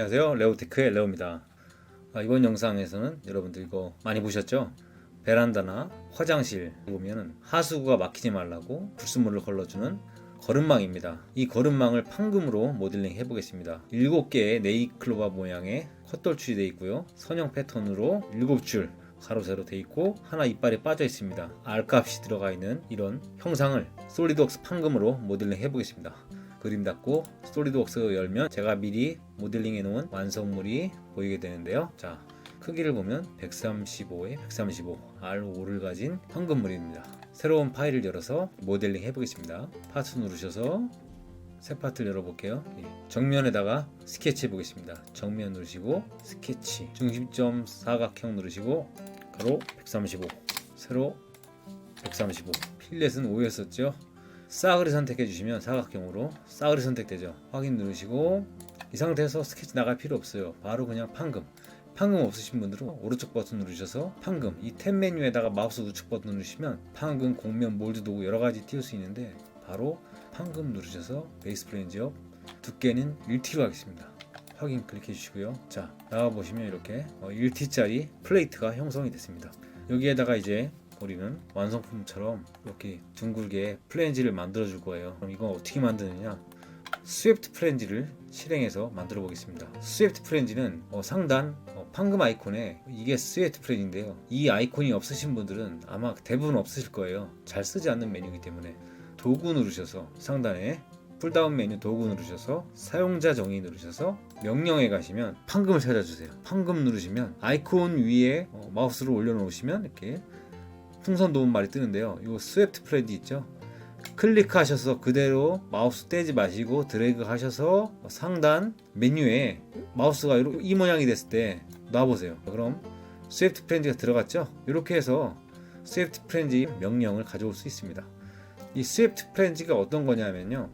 안녕하세요. 레오테크의 레오입니다. 아, 이번 영상에서는 여러분들 이거 많이 보셨죠? 베란다나 화장실 보면은 하수구가 막히지 말라고 불순물을 걸러주는 거름망입니다. 이 거름망을 판금으로 모델링 해보겠습니다. 7개의 네이클로바 모양의 컷돌출이 되어 있고요. 선형 패턴으로 7줄 가로 세로 돼 있고 하나 이빨이 빠져 있습니다. R값이 들어가 있는 이런 형상을 솔리드웍스 판금으로 모델링 해보겠습니다 그림 닫고 솔리드웍스 열면 제가 미리 모델링 해놓은 완성물이 보이게 되는데요. 자, 크기를 보면 135에 135 R5를 가진 황금물입니다. 새로운 파일을 열어서 모델링 해보겠습니다. 파트 누르셔서 새 파트를 열어볼게요. 예. 정면에다가 스케치 해보겠습니다. 정면 누르시고 스케치 중심점 사각형 누르시고 가로 135 세로 135 필렛은 5였었죠. 싸그리 선택해 주시면 사각형으로 싸그리 선택되죠. 확인 누르시고 이 상태에서 스케치 나갈 필요 없어요. 바로 그냥 판금. 판금 없으신 분들은 오른쪽 버튼 누르셔서 판금 이 탭 메뉴에다가 마우스 우측 버튼 누르시면 판금, 곡면, 몰드 도구 여러 가지 띄울 수 있는데 바로 판금 누르셔서 베이스 플레인지업 두께는 1T로 하겠습니다. 확인 클릭해 주시고요. 자 나와 보시면 이렇게 1T짜리 플레이트가 형성이 됐습니다. 여기에다가 이제 우리는 완성품처럼 이렇게 둥글게 플랜지를 만들어 줄 거예요. 그럼 이건 어떻게 만드느냐? 스위프트 플랜지를 실행해서 만들어 보겠습니다. 스위프트 플랜지는 어, 상단 어, 판금 아이콘에 이게 스위프트 플랜인데요. 이 아이콘이 없으신 분들은 아마 대부분 없으실 거예요. 잘 쓰지 않는 메뉴이기 때문에 도구 누르셔서 상단에 풀다운 메뉴 도구 누르셔서 사용자 정의 누르셔서 명령에 가시면 판금을 찾아주세요. 판금 누르시면 아이콘 위에 어, 마우스를 올려놓으시면 이렇게 풍선 도움 말이 뜨는데요. 이 스웨프트 플랜지 있죠? 클릭하셔서 그대로 마우스 떼지 마시고 드래그 하셔서 상단 메뉴에 마우스가 이 모양이 됐을 때 놔보세요. 그럼 스웨프트 프렌즈가 들어갔죠? 이렇게 해서 스웨프트 프렌즈 명령을 가져올 수 있습니다. 이 스웨프트 프렌즈가 어떤 거냐면요.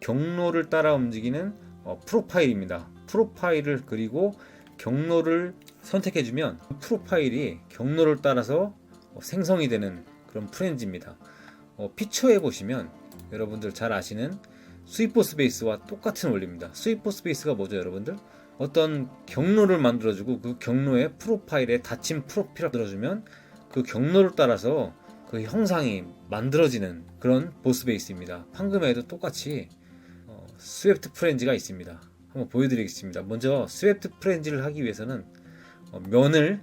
경로를 따라 움직이는 어, 프로파일입니다. 프로파일을 그리고 경로를 선택해주면 프로파일이 경로를 따라서 어, 생성이 되는 그런 프렌즈입니다. 어, 피처에 보시면 여러분들 잘 아시는 스위퍼 스페이스와 똑같은 원리입니다. 스위퍼 스페이스가 뭐죠, 여러분들? 어떤 경로를 만들어주고 그 경로의 프로파일에 닫힌 프로필을 만들어주면 그 경로를 따라서 그 형상이 만들어지는 그런 보스베이스입니다. 판금에도 똑같이 어, 스웨프트 프렌즈가 있습니다. 한번 보여드리겠습니다. 먼저 스웨프트 프렌즈를 하기 위해서는 어, 면을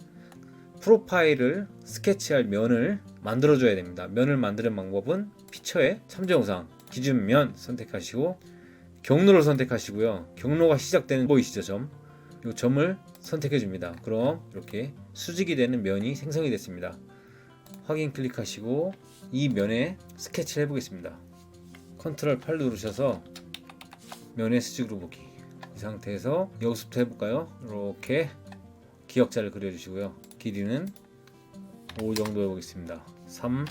프로파일을 스케치할 면을 만들어줘야 됩니다. 면을 만드는 방법은 피처에 참조 영상 기준 면 선택하시고 경로를 선택하시고요. 경로가 시작되는 보이시죠 점? 이 점을 선택해 줍니다. 그럼 이렇게 수직이 되는 면이 생성이 됐습니다. 확인 클릭하시고 이 면에 스케치를 해보겠습니다. 컨트롤 8 누르셔서 면의 수직으로 보기 이 상태에서 여기서부터 해볼까요? 이렇게 기역자를 그려주시고요. 길이는 5 정도 해보겠습니다. 3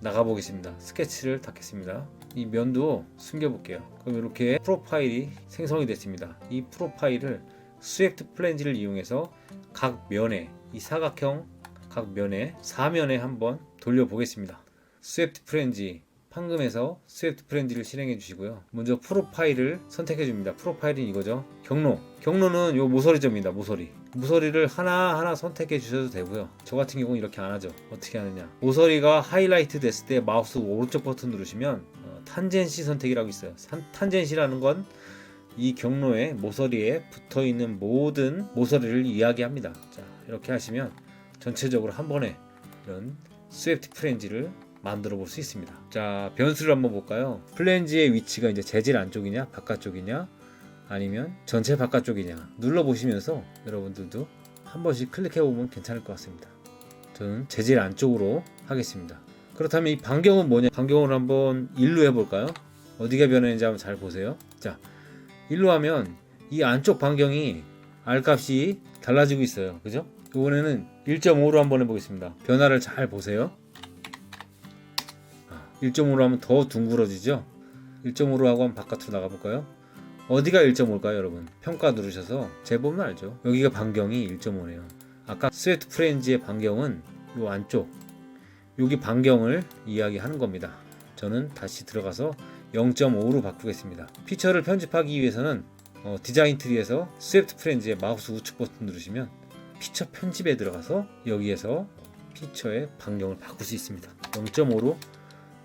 나가보겠습니다. 스케치를 닫겠습니다. 이 면도 숨겨볼게요. 그럼 이렇게 프로파일이 생성이 됐습니다. 이 프로파일을 스웨프트 플랜지를 이용해서 각 면에 이 사각형 각 면에 사면에 한번 돌려보겠습니다. 스웨프트 프렌지 판금에서 스웨프트 프렌지를 실행해 주시고요. 먼저 프로파일을 선택해 줍니다. 프로파일은 이거죠. 경로. 경로는 요 모서리점입니다. 모서리. 모서리를 하나하나 선택해 주셔도 되고요. 저 같은 경우는 이렇게 안 하죠. 어떻게 하느냐. 모서리가 하이라이트 됐을 때 마우스 오른쪽 버튼 누르시면 어, 탄젠시 선택이라고 있어요. 산, 탄젠시라는 건 이 경로에 모서리에 붙어 있는 모든 모서리를 이야기합니다. 자, 이렇게 하시면 전체적으로 한 번에 이런 스웨프트 프렌지를 만들어 볼 수 있습니다. 자, 변수를 한번 볼까요? 플랜지의 위치가 이제 재질 안쪽이냐, 바깥쪽이냐, 아니면 전체 바깥쪽이냐 눌러 보시면서 여러분들도 한 번씩 클릭해 보면 괜찮을 것 같습니다. 저는 재질 안쪽으로 하겠습니다. 그렇다면 이 반경은 뭐냐? 반경을 한번 일로 해볼까요? 어디가 변했는지 한번 잘 보세요. 자, 일로 하면 이 안쪽 반경이 R 값이 달라지고 있어요. 그죠? 이번에는 1.5로 한번 해보겠습니다. 변화를 잘 보세요. 1.5로 하면 더 둥그러지죠? 1.5로 하고 한번 바깥으로 나가볼까요? 어디가 1.5일까요, 여러분? 평가 누르셔서 재보면 알죠. 여기가 반경이 1.5네요. 아까 스웨트 프렌즈의 반경은 요 안쪽, 여기 반경을 이야기하는 겁니다. 저는 다시 들어가서 0.5로 바꾸겠습니다. 피처를 편집하기 위해서는 어, 디자인 트리에서 스웨프트 프렌즈의 마우스 우측 버튼 누르시면 피처 편집에 들어가서 여기에서 피처의 반경을 바꿀 수 있습니다. 0.5로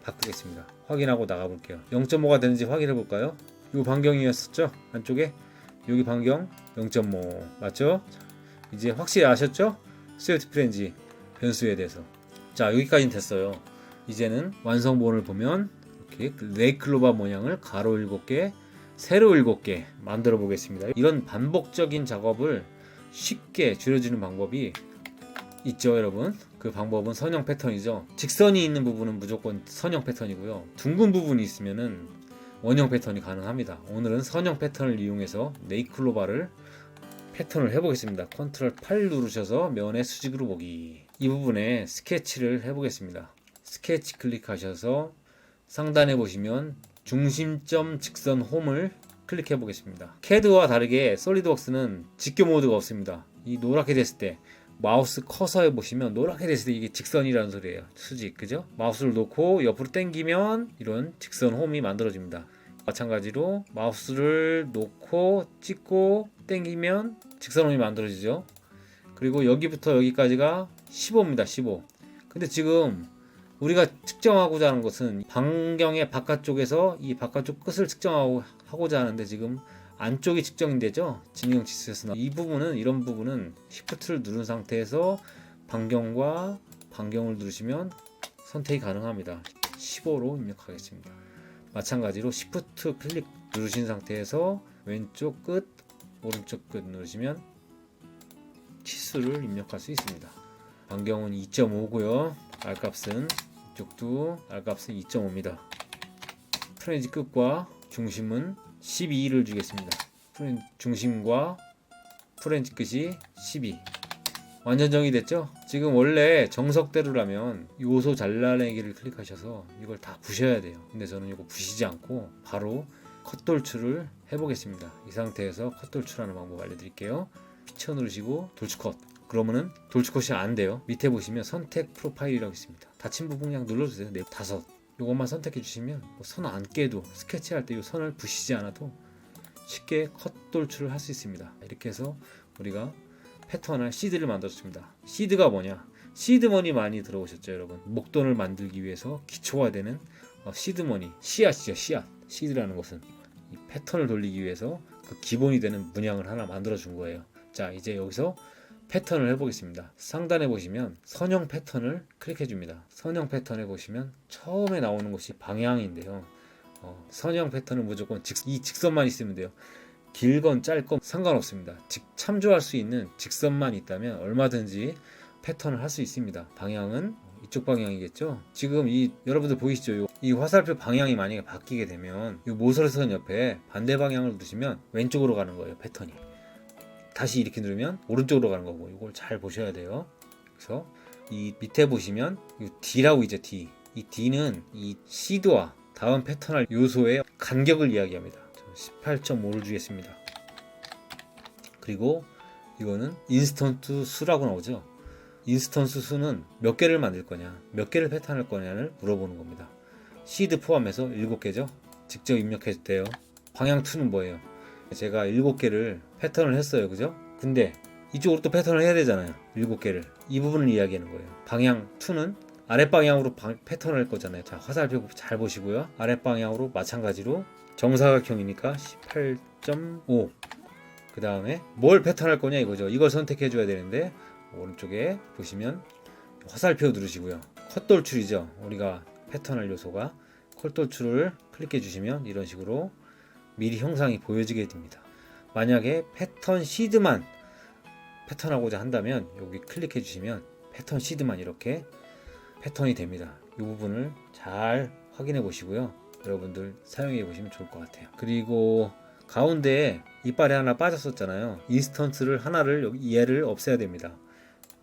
바꾸겠습니다. 확인하고 나가 볼게요. 0.5가 되는지 확인해 볼까요? 이 반경이었었죠? 안쪽에 여기 반경 0.5 맞죠? 자, 이제 확실히 아셨죠? 스웨프트 프렌즈 변수에 대해서. 자 여기까지는 됐어요. 이제는 완성본을 보면 이렇게 레이클로바 모양을 가로 7개, 세로 7개 만들어 보겠습니다. 이런 반복적인 작업을 쉽게 줄여주는 방법이 있죠, 여러분. 그 방법은 선형 패턴이죠. 직선이 있는 부분은 무조건 선형 패턴이고요. 둥근 부분이 있으면은 원형 패턴이 가능합니다. 오늘은 선형 패턴을 이용해서 네이클로바를 패턴을 해보겠습니다. 컨트롤 8 누르셔서 면의 수직으로 보기. 이 부분에 스케치를 해보겠습니다. 스케치 클릭하셔서 상단에 보시면 중심점 직선 홈을 클릭해 보겠습니다. 캐드와 다르게 솔리드웍스는 직교 모드가 없습니다. 이 노랗게 됐을 때 마우스 커서에 보시면 노랗게 됐을 때 이게 직선이라는 소리예요. 수직 그죠? 마우스를 놓고 옆으로 당기면 이런 직선 홈이 만들어집니다. 마찬가지로 마우스를 놓고 찍고 당기면 직선 홈이 만들어지죠. 그리고 여기부터 여기까지가 15입니다. 15. 근데 지금 우리가 측정하고자 하는 것은 반경의 바깥쪽에서 이 바깥쪽 끝을 측정하고 하고자 하는데 지금 안쪽이 측정이 되죠. 진영 지수에서 이 부분은 이런 부분은 Shift를 누른 상태에서 반경과 반경을 누르시면 선택이 가능합니다. 15로 입력하겠습니다. 마찬가지로 Shift 클릭 누르신 상태에서 왼쪽 끝, 오른쪽 끝 누르시면 치수를 입력할 수 있습니다. 반경은 2.5고요. R값은 이쪽도 R값은 2.5입니다. 프렌즈 끝과 중심은 12를 주겠습니다. 프렌 중심과 프렌즈 끝이 12. 완전 정의됐죠? 지금 원래 정석대로라면 요소 잘라내기를 클릭하셔서 이걸 다 부셔야 돼요. 근데 저는 이거 부시지 않고 바로 컷 돌출을 해보겠습니다. 이 상태에서 컷 돌출하는 방법 알려드릴게요. 피쳐 누르시고 돌출 컷. 그러면은 돌출 컷이 안 돼요. 밑에 보시면 선택 프로파일이라고 있습니다. 닫힌 부분 그냥 눌러주세요. 네, 다섯. 요것만 선택해 주시면 뭐 선안 깨도 스케치할 때 이 선을 부시지 않아도 쉽게 컷 돌출을 할 수 있습니다. 이렇게 해서 우리가 패턴을 시드를 만들었습니다. 시드가 뭐냐? 시드머니 많이 들어오셨죠, 여러분? 목돈을 만들기 위해서 기초가 되는 어, 시드머니, 씨앗이죠, 씨앗. 시드라는 것은 이 패턴을 돌리기 위해서 그 기본이 되는 문양을 하나 만들어 준 거예요. 자, 이제 여기서 패턴을 해보겠습니다. 상단에 보시면 선형 패턴을 클릭해 줍니다. 선형 패턴에 보시면 처음에 나오는 것이 방향인데요. 어, 선형 패턴은 무조건 직, 이 직선만 있으면 돼요. 길건 짧건 상관없습니다. 직, 참조할 수 있는 직선만 있다면 얼마든지 패턴을 할 수 있습니다. 방향은 이쪽 방향이겠죠. 지금 이 여러분들 보이시죠? 요- 이 화살표 방향이 만약에 바뀌게 되면 이 모서리선 옆에 반대 방향을 누르시면 왼쪽으로 가는 거예요. 패턴이. 다시 이렇게 누르면 오른쪽으로 가는 거고 이걸 잘 보셔야 돼요. 그래서 이 밑에 보시면 이 D라고 있죠 D. 이 D는 이 시드와 다음 패턴할 요소의 간격을 이야기합니다. 18.5를 주겠습니다. 그리고 이거는 인스턴트 수라고 나오죠. 인스턴스 수는 몇 개를 만들 거냐, 몇 개를 패턴할 거냐를 물어보는 겁니다. 시드 포함해서 7개죠. 직접 입력해도 돼요. 방향 2는 뭐예요? 제가 7개를 패턴을 했어요. 그죠? 근데 이쪽으로 또 패턴을 해야 되잖아요. 7개를. 이 부분을 이야기하는 거예요. 방향 2는 아랫방향으로 방- 패턴을 할 거잖아요. 자, 화살표 잘 보시고요. 아랫방향으로 마찬가지로 정사각형이니까 18.5. 그 다음에 뭘 패턴 할 거냐 이거죠. 이걸 선택해 줘야 되는데 오른쪽에 보시면 화살표 누르시고요. 컷 돌출이죠. 우리가 패턴할 요소가 컷 돌출을 클릭해 주시면 이런 식으로 미리 형상이 보여지게 됩니다. 만약에 패턴 시드만 패턴하고자 한다면 여기 클릭해 주시면 패턴 시드만 이렇게 패턴이 됩니다. 이 부분을 잘 확인해 보시고요. 여러분들 사용해 보시면 좋을 것 같아요. 그리고 가운데에 이빨이 하나 빠졌었잖아요. 인스턴스를 하나를 여기 얘를 없애야 됩니다.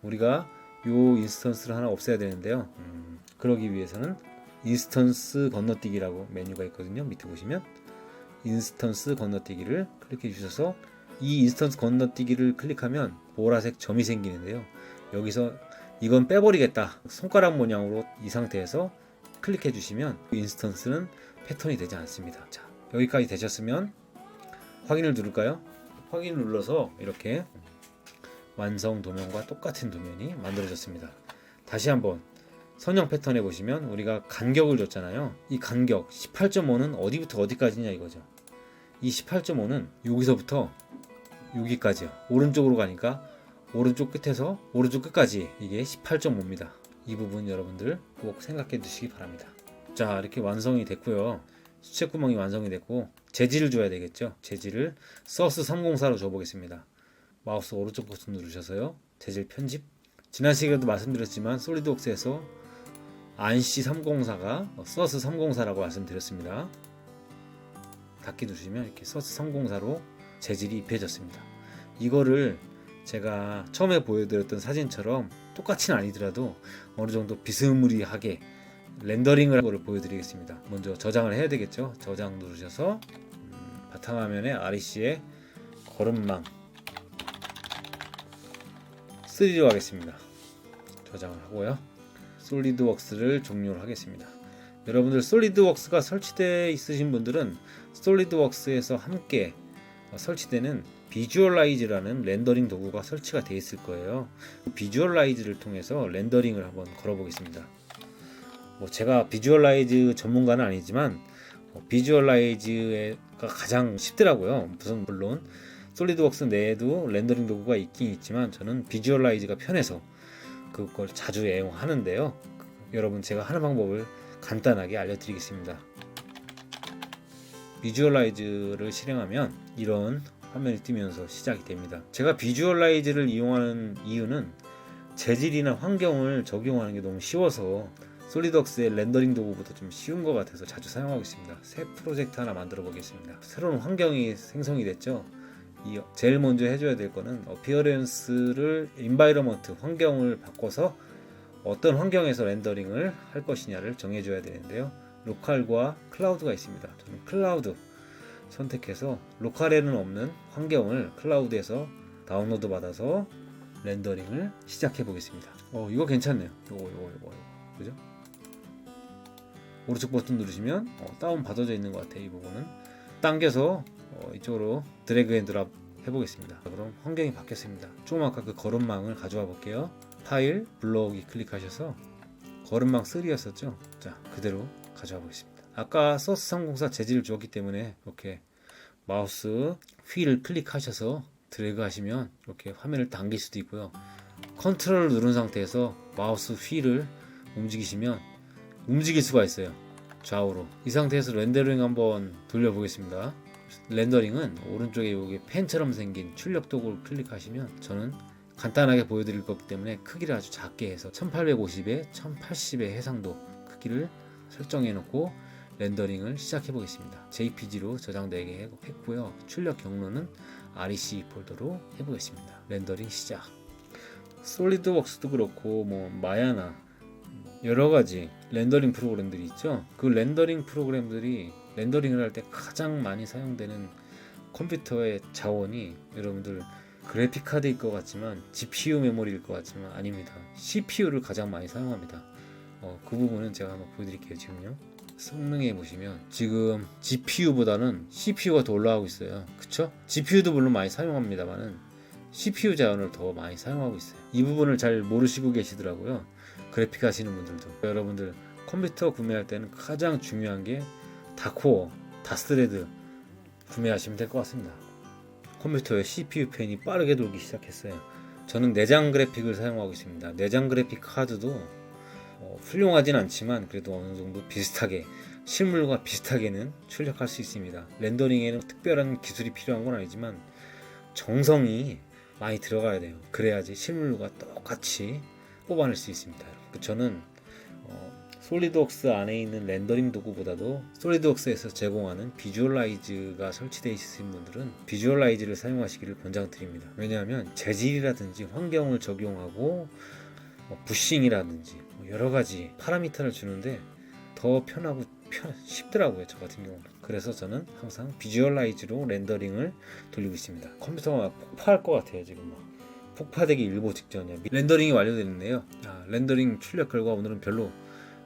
우리가 요 인스턴스를 하나 없애야 되는데요. 음, 그러기 위해서는 인스턴스 건너뛰기라고 메뉴가 있거든요. 밑에 보시면 인스턴스 건너뛰기를 클릭해 주셔서 이 인스턴스 건너뛰기를 클릭하면 보라색 점이 생기는데요. 여기서 이건 빼버리겠다. 손가락 모양으로 이 상태에서 클릭해 주시면 인스턴스는 패턴이 되지 않습니다. 자, 여기까지 되셨으면 확인을 누를까요? 확인을 눌러서 이렇게 완성 도면과 똑같은 도면이 만들어졌습니다. 다시 한번 선형 패턴에 보시면 우리가 간격을 줬잖아요. 이 간격 18.5는 어디부터 어디까지냐 이거죠. 이 18.5는 여기서부터 여기까지요. 오른쪽으로 가니까 오른쪽 끝에서 오른쪽 끝까지 이게 18.5입니다. 이 부분 여러분들 꼭 생각해 두시기 바랍니다. 자 이렇게 완성이 됐고요. 수채 구멍이 완성이 됐고 재질을 줘야 되겠죠. 재질을 서스 304로 줘보겠습니다. 마우스 오른쪽 버튼 누르셔서요. 재질 편집. 지난 시간에도 말씀드렸지만 솔리드웍스에서 안시 304가 서스 304라고 말씀드렸습니다. 닫기 누르시면 이렇게 서스 304로 재질이 입혀졌습니다. 이거를 제가 처음에 보여드렸던 사진처럼 똑같이는 아니더라도 어느 정도 비스무리하게 렌더링을 거를 보여드리겠습니다. 먼저 저장을 해야 되겠죠. 저장 누르셔서 음, 바탕화면에 REC의 걸음망 3로 하겠습니다. 저장을 하고요. 솔리드웍스를 종료를 하겠습니다. 여러분들 솔리드웍스가 설치되어 있으신 분들은 솔리드웍스에서 함께 어, 설치되는 비주얼라이즈라는 렌더링 도구가 설치가 되어 있을 거예요. 비주얼라이즈를 통해서 렌더링을 한번 걸어보겠습니다. 뭐 제가 비주얼라이즈 전문가는 아니지만 어, 비주얼라이즈가 가장 쉽더라고요. 무슨 물론 솔리드웍스 내에도 렌더링 도구가 있긴 있지만 저는 비주얼라이즈가 편해서 그걸 자주 애용하는데요. 여러분 제가 하는 방법을 간단하게 알려드리겠습니다. 비주얼라이즈를 실행하면 이런 화면이 뜨면서 시작이 됩니다. 제가 비주얼라이즈를 이용하는 이유는 재질이나 환경을 적용하는 게 너무 쉬워서 솔리드웍스의 렌더링 도구보다 좀 쉬운 것 같아서 자주 사용하고 있습니다. 새 프로젝트 하나 만들어 보겠습니다. 새로운 환경이 생성이 됐죠. 이 제일 먼저 해줘야 될 거는 어피어런스를 인바이러먼트 환경을 바꿔서 어떤 환경에서 렌더링을 할 것이냐를 정해줘야 되는데요. 로컬과 클라우드가 있습니다. 저는 클라우드 선택해서 로컬에는 없는 환경을 클라우드에서 다운로드 받아서 렌더링을 시작해 보겠습니다. 어 이거 괜찮네요. 요거 요거 요거 그죠? 오른쪽 버튼 누르시면 어, 다운 받아져 있는 것 같아요. 이 부분은 당겨서 어, 이쪽으로 드래그 앤 드랍 해보겠습니다. 그럼 환경이 바뀌었습니다. 조금 아까 그 걸음망을 가져와 볼게요. 파일, 블록이 클릭하셔서 걸음망 3였었죠. 자, 그대로 가져와 보겠습니다. 아까 서스 304 재질을 주었기 때문에 이렇게 마우스 휠을 클릭하셔서 드래그 하시면 이렇게 화면을 당길 수도 있고요. 컨트롤을 누른 상태에서 마우스 휠을 움직이시면 움직일 수가 있어요. 좌우로. 이 상태에서 렌더링 한번 돌려보겠습니다. 렌더링은 오른쪽에 여기 펜처럼 생긴 출력 도구를 클릭하시면 저는 간단하게 보여드릴 거기 때문에 크기를 아주 작게 해서 1850에 1080의 해상도 크기를 설정해 놓고 렌더링을 시작해 보겠습니다. JPG로 저장되게 했고요. 출력 경로는 REC 폴더로 해보겠습니다. 렌더링 시작. 솔리드웍스도 그렇고 뭐 마야나 여러 가지 렌더링 프로그램들이 있죠. 그 렌더링 프로그램들이 렌더링을 할 때 가장 많이 사용되는 컴퓨터의 자원이 여러분들 그래픽 카드일 것 같지만 GPU 메모리일 것 같지만 아닙니다. CPU를 가장 많이 사용합니다. 어, 그 부분은 제가 한번 보여드릴게요. 지금요. 성능에 보시면 지금 GPU보다는 CPU가 더 올라가고 있어요. 그쵸? GPU도 물론 많이 사용합니다만은 CPU 자원을 더 많이 사용하고 있어요. 이 부분을 잘 모르시고 계시더라고요. 그래픽 하시는 분들도. 여러분들 컴퓨터 구매할 때는 가장 중요한 게 다코어, 다스레드 구매하시면 될 것 같습니다. 컴퓨터의 CPU 펜이 빠르게 돌기 시작했어요. 저는 내장 그래픽을 사용하고 있습니다. 내장 그래픽 카드도 어, 훌륭하진 않지만 그래도 어느 정도 비슷하게 실물과 비슷하게는 출력할 수 있습니다. 렌더링에는 특별한 기술이 필요한 건 아니지만 정성이 많이 들어가야 돼요. 그래야지 실물과 똑같이 뽑아낼 수 있습니다. 그 저는 어, 솔리드웍스 안에 있는 렌더링 도구보다도 솔리드웍스에서 제공하는 비주얼라이즈가 설치되어 있으신 분들은 비주얼라이즈를 사용하시기를 권장드립니다. 왜냐하면 재질이라든지 환경을 적용하고 뭐 부싱이라든지 뭐 여러 가지 파라미터를 주는데 더 편하고 편, 쉽더라고요 저 같은 경우는. 그래서 저는 항상 비주얼라이즈로 렌더링을 돌리고 있습니다. 컴퓨터가 막 폭파할 것 같아요 지금 막. 폭파되기 일보 직전이야 렌더링이 완료됐네요. 아, 렌더링 출력 결과 오늘은 별로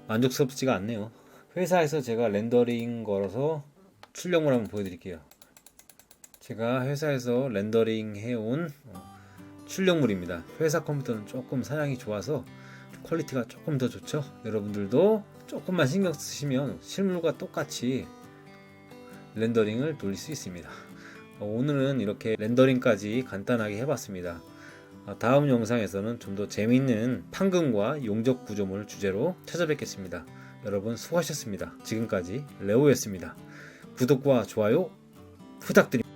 만족스럽지가 않네요 회사에서 제가 렌더링 걸어서 출력물 한번 보여드릴게요 제가 회사에서 렌더링 해온 어, 출력물입니다. 회사 컴퓨터는 조금 사양이 좋아서 퀄리티가 조금 더 좋죠. 여러분들도 조금만 신경 쓰시면 실물과 똑같이 렌더링을 돌릴 수 있습니다. 어, 오늘은 이렇게 렌더링까지 간단하게 해봤습니다. 어, 다음 영상에서는 좀 더 재미있는 판금과 용접 구조물 주제로 찾아뵙겠습니다. 여러분 수고하셨습니다. 지금까지 레오였습니다. 구독과 좋아요 부탁드립니다.